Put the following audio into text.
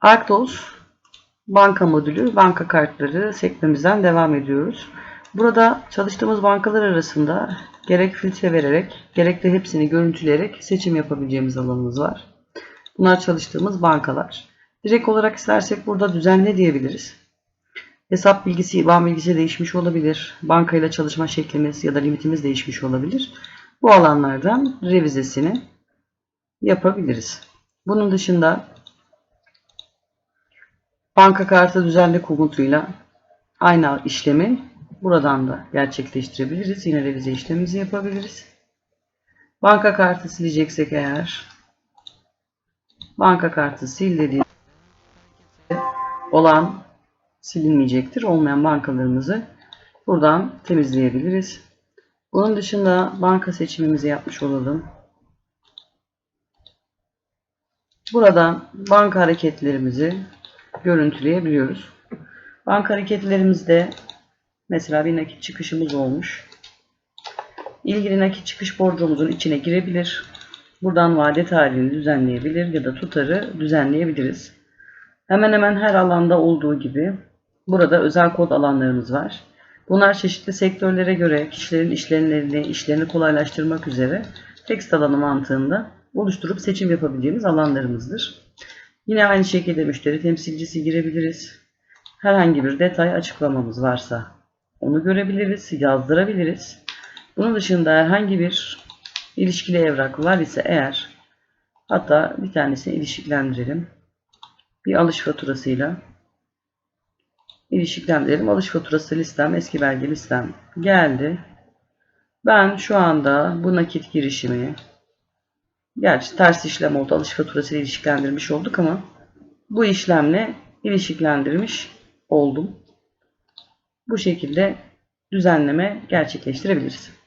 Arctos banka modülü, banka kartları sekmemizden devam ediyoruz. Burada çalıştığımız bankalar arasında gerek filtre vererek gerek de hepsini görüntüleyerek seçim yapabileceğimiz alanımız var. Bunlar çalıştığımız bankalar. Direkt olarak istersek burada düzenle diyebiliriz. Hesap bilgisi, IBAN bilgisi değişmiş olabilir. Bankayla çalışma şeklimiz ya da limitimiz değişmiş olabilir. Bu alanlardan revizesini yapabiliriz. Bunun dışında banka kartı düzenle komutuyla aynı işlemi buradan da gerçekleştirebiliriz. Yine revize işlemimizi yapabiliriz. Banka kartı sileceksek eğer banka kartı sil dediğimizde olan silinmeyecektir. Olmayan bankalarımızı buradan temizleyebiliriz. Bunun dışında banka seçimimizi yapmış olalım. Buradan banka hareketlerimizi görüntüleyebiliyoruz. Banka hareketlerimizde mesela bir nakit çıkışımız olmuş. İlgili nakit çıkış borcumuzun içine girebilir. Buradan vade tarihini düzenleyebilir ya da tutarı düzenleyebiliriz. Hemen hemen her alanda olduğu gibi burada özel kod alanlarımız var. Bunlar çeşitli sektörlere göre kişilerin işlerini, işlerini kolaylaştırmak üzere tekst alanı mantığında oluşturup seçim yapabileceğimiz alanlarımızdır. Yine aynı şekilde müşteri temsilcisi girebiliriz. Herhangi bir detay açıklamamız varsa onu görebiliriz, yazdırabiliriz. Bunun dışında herhangi bir ilişkili evrak var ise eğer hatta bir tanesini ilişkilendirelim. Bir alış faturasıyla ilişkilendirelim. Alış faturası listem, eski belge listem geldi. Ben şu anda bu nakit girişimi gerçi ters işlem oldu. Alış faturası ile ilişkilendirmiş olduk ama bu işlemle ilişkilendirmiş oldum. Bu şekilde düzenleme gerçekleştirebiliriz.